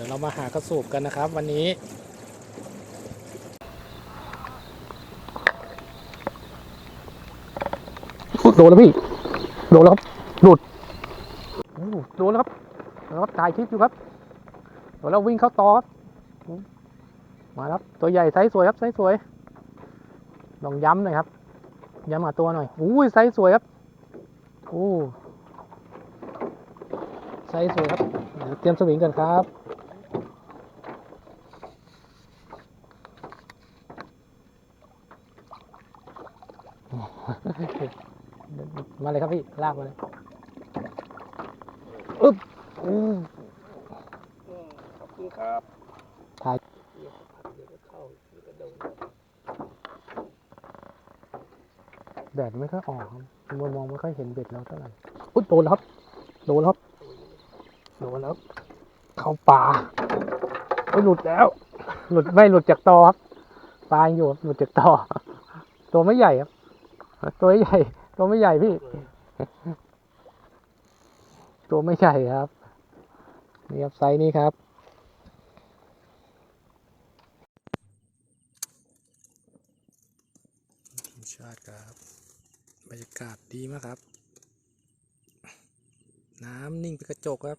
เดี๋ยวเรามาหากระสูบกันนะครับ วันนี้โดนแล้วพี่ โดนแล้วครับหลุดโอ้โดนแล้วครับแล้วถ่ายคลิปอยู่ครับเดี๋ยวเราวิ่งเข้าต่อครับ มาครับ ตัวใหญ่ไซส์สวยครับไซส์สวย ลองย้ำหน่อยครับ ย้ำกับตัวหน่อยอุ้ไซส์สวยครับโอ้ไซส์สวยครับเดี๋ยวเตรียมสวิงกันครับ มาเลยครับพี่ ลากมาเลยอึ๊บอู้ขอบคุณครับถ่ายแดดไม่ค่อยออกครับมองมองไม่ค่อยเห็นเบ็ดเราเท่าไหร่อุ๊ยโดนแล้วครับ โดนแล้วครับ โดนแล้ว เข้าป่าโอ้ยหลุดแล้ว หลุดไม่หลุดจากตอครับ ปลายังอยู่ครับหลุดจากตอ ตัวไม่ใหญ่ครับ ตัวใหญ่ ตัวไม่ใหญ่พี่ ตัวไม่ใหญ่ครับ นี่ครับไซส์นี้ครับธรรมชาติครับ บรรยากาศดีมากครับ น้ำนิ่งเป็นกระจกครับ